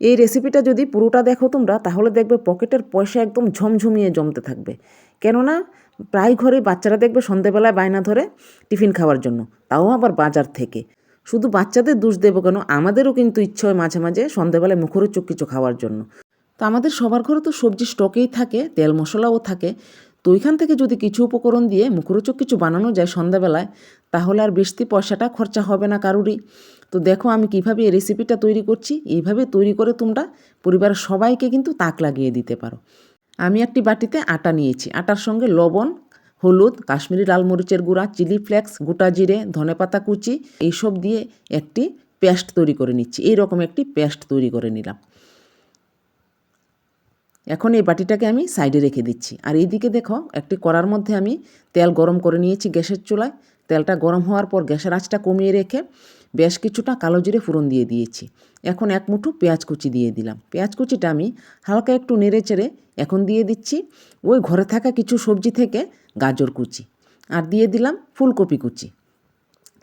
এই রেসিপিটা যদি পুরোটা দেখো তোমরা, তাহলে দেখবে পকেটের পয়সা একদম ঝমঝমিয়ে জমতে থাকবে। কেননা, প্রায় ঘরে বাচ্চারা দেখবে সন্ধেবেলায় বায়না ধরে টিফিন খাওয়ার জন্য, তাও আবার বাজার থেকে। শুধু বাচ্চাদের দোষ দেবো কেন, আমাদেরও কিন্তু ইচ্ছে হয় মাঝে মাঝে সন্ধেবেলায় মুখরোচক কিছু খাওয়ার জন্য। তো আমাদের সবার ঘরে তো সবজি স্টকেই থাকে, তেল মশলাও থাকে তো ওইখান থেকে যদি কিছু উপকরণ দিয়ে মুখরোচক কিছু বানানো যায় সন্ধ্যাবেলায়, তাহলে আর বেশি পয়সাটা খরচা হবে না কারুরই। তো দেখো আমি কীভাবে এই রেসিপিটা তৈরি করছি। এইভাবে তৈরি করে তোমরা পরিবারের সবাইকে কিন্তু তাক লাগিয়ে দিতে পারো। আমি একটি বাটিতে আটা নিয়েছি। আটার সঙ্গে লবণ, হলুদ, কাশ্মীরি লাল মরিচের গুঁড়া, চিলি ফ্লেক্স, গোটা জিরে ধনেপাতা কুচি, এইসব দিয়ে একটি পেস্ট তৈরি করে নিচ্ছি। এই রকম একটি পেস্ট তৈরি করে নিলাম। এখন এই বাটিটাকে আমি সাইডে রেখে দিচ্ছি। আর এইদিকে দেখো, একটি কড়ার মধ্যে আমি তেল গরম করে নিয়েছি গ্যাসের চুলায়। তেলটা গরম হওয়ার পর গ্যাসের আঁচটা কমিয়ে রেখে বেশ কিছুটা কালো জিরে ফোড়ন দিয়ে দিয়েছি। এখন এক মুঠো পেঁয়াজ কুচি দিয়ে দিলাম। পেঁয়াজ কুচিটা আমি হালকা একটু নেড়ে চেড়ে এখন দিয়ে দিচ্ছি। ওই ঘরে থাকা কিছু সবজি থেকে গাজর কুচি আর দিয়ে দিলাম ফুলকপি কুচি।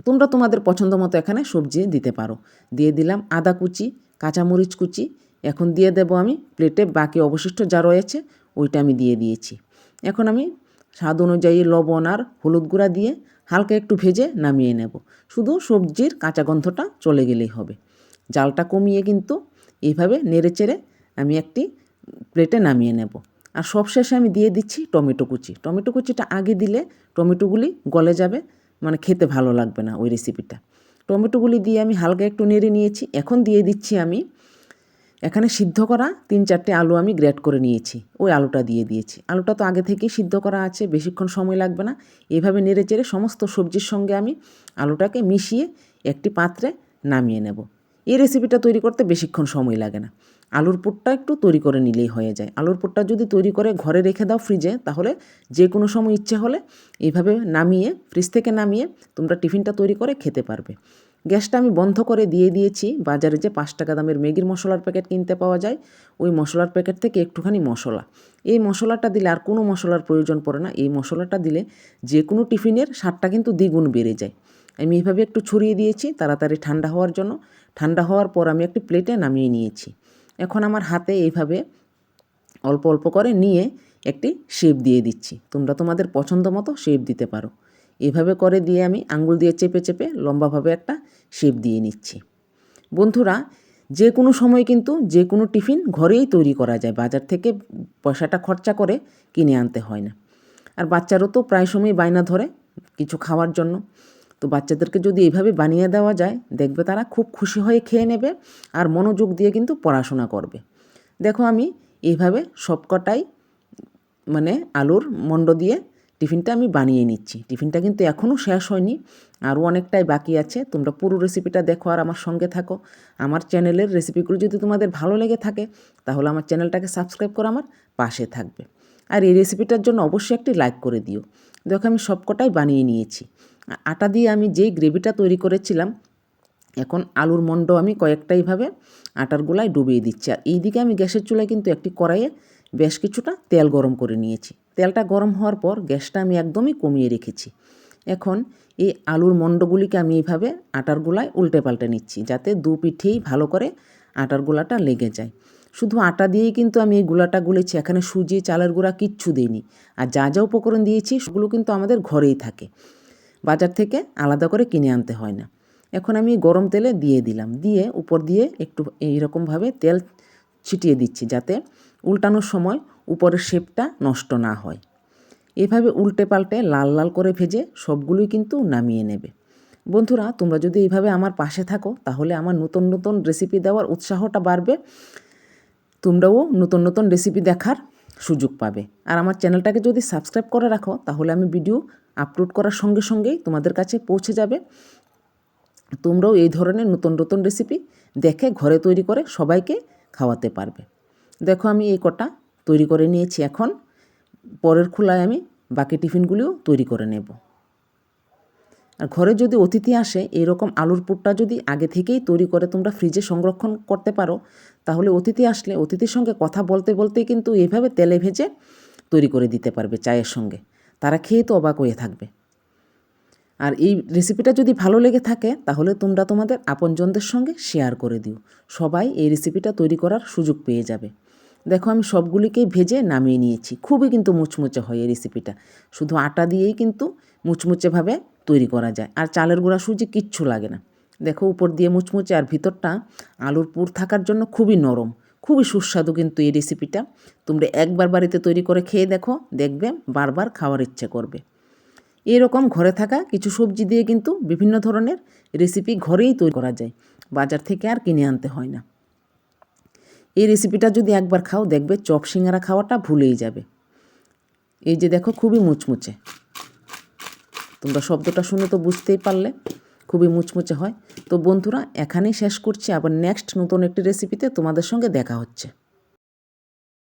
তোমরা তোমাদের পছন্দ মতো এখানে সবজি দিতে পারো। দিয়ে দিলাম আদা কুচি, কাঁচামরিচ কুচি এখন দিয়ে দেবো আমি প্লেটে বাকি অবশিষ্ট যা রয়েছে, ওইটা আমি দিয়ে দিয়েছি। এখন আমি স্বাদ অনুযায়ী লবণ আর হলুদ গুঁড়া দিয়ে হালকা একটু ভেজে নামিয়ে নেব। শুধু সবজির কাঁচা গন্ধটা চলে গেলেই হবে। জালটা কমিয়ে কিন্তু এইভাবে নেড়ে চেড়ে আমি একটি প্লেটে নামিয়ে নেব। আর সবশেষে আমি দিয়ে দিচ্ছি টমেটো কুচি। টমেটো কুচিটা আগে দিলে টমেটোগুলি গলে যাবে মানে খেতে ভালো লাগবে না ওই রেসিপিটা টমেটোগুলি দিয়ে আমি হালকা একটু নেড়ে নিয়েছি। এখন দিয়ে দিচ্ছি আমি এখানে সিদ্ধ করা তিন চারটে আলু আমি গ্রেট করে নিয়েছি। ওই আলুটা দিয়ে দিয়েছি। আলুটা তো আগে থেকেই সিদ্ধ করা আছে, বেশিক্ষণ সময় লাগবে না। এভাবে নেড়ে চেড়ে সমস্ত সবজির সঙ্গে আমি আলুটাকে মিশিয়ে একটি পাত্রে নামিয়ে নেব। এই রেসিপিটা তৈরি করতে বেশিক্ষণ সময় লাগে না। আলুর পুরটা একটু তৈরি করে নিলেই হয়ে যায়। আলুর পুরটা যদি তৈরি করে ঘরে রেখে দাও ফ্রিজে তাহলে যে কোনো সময় ইচ্ছে হলে এইভাবে নামিয়ে ফ্রিজ থেকে নামিয়ে তোমরা টিফিনটা তৈরি করে খেতে পারবে। গ্যাসটা আমি বন্ধ করে দিয়ে দিয়েছি। বাজারে যে পাঁচ টাকা দামের ম্যাগির মশলার প্যাকেট কিনতে পাওয়া যায়, ওই মশলার প্যাকেট থেকে একটুখানি মশলা। এই মশলাটা দিলে আর কোনো মশলার প্রয়োজন পড়ে না। এই মশলাটা দিলে যে কোনো টিফিনের স্বাদটা কিন্তু দ্বিগুণ বেড়ে যায়। আমি এইভাবে একটু ছড়িয়ে দিয়েছি তাড়াতাড়ি ঠান্ডা হওয়ার জন্য। ঠান্ডা হওয়ার পর আমি একটি প্লেটে নামিয়ে নিয়েছি। এখন আমার হাতে এইভাবে অল্প অল্প করে নিয়ে একটি শেপ দিয়ে দিচ্ছি। তোমরা তোমাদের পছন্দ মতো শেপ দিতে পারো। এভাবে করে দিয়ে আমি আঙ্গুল দিয়ে চেপে চেপে লম্বাভাবে একটা শেপ দিয়ে নিচ্ছি। বন্ধুরা যে কোনো সময় কিন্তু যে কোনো টিফিন ঘরেই তৈরি করা যায়। বাজার থেকে পয়সাটা খরচা করে কিনে আনতে হয় না। আর বাচ্চারও তো প্রায় সময় বায়না ধরে কিছু খাওয়ার জন্য। তো বাচ্চাদেরকে যদি এইভাবে বানিয়ে দেওয়া যায়, দেখবে তারা খুব খুশি হয়ে খেয়ে নেবে আর মনোযোগ দিয়ে কিন্তু পড়াশোনা করবে। দেখো আমি এইভাবে সবকটাই মানে আলুর মণ্ড দিয়ে টিফিনটা আমি বানিয়ে নিচ্ছি। টিফিনটা কিন্তু এখনও শেষ হয়নি। আরও অনেকটাই বাকি আছে। তোমরা পুরো রেসিপিটা দেখো আর আমার সঙ্গে থাকো। আমার চ্যানেলের রেসিপিগুলো যদি তোমাদের ভালো লেগে থাকে, তাহলে আমার চ্যানেলটাকে সাবস্ক্রাইব করে আমার পাশে থাকবে। আর এই রেসিপিটার জন্য অবশ্যই একটি লাইক করে দিও। দেখো আমি সবকটাই বানিয়ে নিয়েছি। আটা দিয়ে আমি যেই গ্রেভিটা তৈরি করেছিলাম, এখন আলুর মণ্ড আমি কয়েকটাইভাবে আটার গোলায় ডুবিয়ে দিচ্ছি। আর এইদিকে আমি গ্যাসের চুলায় কিন্তু একটি কড়াইয়ে বেশ কিছুটা তেল গরম করে নিয়েছি। তেলটা গরম হওয়ার পর গ্যাসটা আমি একদমই কমিয়ে রেখেছি। এখন এই আলুর মণ্ডগুলিকে আমি এইভাবে আটার গোলায় উল্টে পাল্টে নিচ্ছি যাতে দু পিঠেই ভালো করে আটার গোলাটা লেগে যায়। শুধু আটা দিয়েই কিন্তু আমি এই গুলাটা গুলেছি, এখানে সুজি, চালের গুঁড়া কিচ্ছু দিইনি। আর যা যা উপকরণ দিয়েছি সেগুলো কিন্তু আমাদের ঘরেই থাকে। বাজার থেকে আলাদা করে কিনে আনতে হয় না। এখন আমি গরম তেলে দিয়ে দিলাম। দিয়ে উপর দিয়ে একটু এইরকমভাবে তেল ছিটিয়ে দিচ্ছি যাতে উল্টানোর সময় উপরের শেপটা নষ্ট না হয়। এভাবে উল্টে পাল্টে লাল লাল করে ভেজে সবগুলোই কিন্তু নামিয়ে নেবে। বন্ধুরা, তোমরা যদি এইভাবে আমার পাশে থাকো, তাহলে আমার নতুন নতুন রেসিপি দেওয়ার উৎসাহটা বাড়বে। তোমরাও নতুন নতুন রেসিপি দেখার সুযোগ পাবে। আর আমার চ্যানেলটাকে যদি সাবস্ক্রাইব করে রাখো, তাহলে আমি ভিডিও আপলোড করার সঙ্গে সঙ্গেই তোমাদের কাছে পৌঁছে যাবে। তোমরাও এই ধরনের নতুন নতুন রেসিপি দেখে ঘরে তৈরি করে সবাইকে খাওয়াতে পারবে। দেখো আমি এই কটা তৈরি করে নিয়েছি এখন। পরের খোলায় আমি বাকি টিফিনগুলিও তৈরি করে নেব। আর ঘরে যদি অতিথি আসে, এরকম আলুর পুরটা যদি আগে থেকেই তৈরি করে তোমরা ফ্রিজে সংরক্ষণ করতে পারো, তাহলে অতিথি আসলে অতিথির সঙ্গে কথা বলতে বলতেই কিন্তু এভাবে তেলে ভেজে তৈরি করে দিতে পারবে চায়ের সঙ্গে। তারা খেয়ে তো অবাক হয়ে থাকবে। আর এই রেসিপিটা যদি ভালো লেগে থাকে, তাহলে তোমরা তোমাদের আপনজনদের সঙ্গে শেয়ার করে দিও। সবাই এই রেসিপিটা তৈরি করার সুযোগ পেয়ে যাবে। দেখো, আমি সবগুলিকেই ভেজে নামিয়ে নিয়েছি। খুবই কিন্তু মুচমুচে হয় এই রেসিপিটা শুধু আটা দিয়েই কিন্তু মুচমুচেভাবে তৈরি করা যায়। আর চালের গুঁড়া সুজি কিচ্ছু লাগে না। দেখো, উপর দিয়ে মুচমুচে আর ভিতরটা আলুর পুর থাকার জন্য খুবই নরম। খুবই সুস্বাদু কিন্তু এই রেসিপিটা তোমরা একবার বাড়িতে তৈরি করে খেয়ে দেখো, দেখবে বারবার খাওয়ার ইচ্ছে করবে। এরকম ঘরে থাকা কিছু সবজি দিয়ে কিন্তু বিভিন্ন ধরনের রেসিপি ঘরেই তৈরি করা যায়। বাজার থেকে আর কিনে আনতে হয় না। এই রেসিপিটা যদি একবার খাও, দেখবে চপ সিঙ্গারা খাওয়াটা ভুলেই যাবে। এই যে দেখো, খুবই মুচমুচে। তোমরা শব্দটা শুনে তো বুঝতেই পারলে, খুবই মুচমুচে হয়। তো বন্ধুরা, এখানেই শেষ করছি। আবার নেক্সট নতুন একটি রেসিপিতে তোমাদের সঙ্গে দেখা হচ্ছে।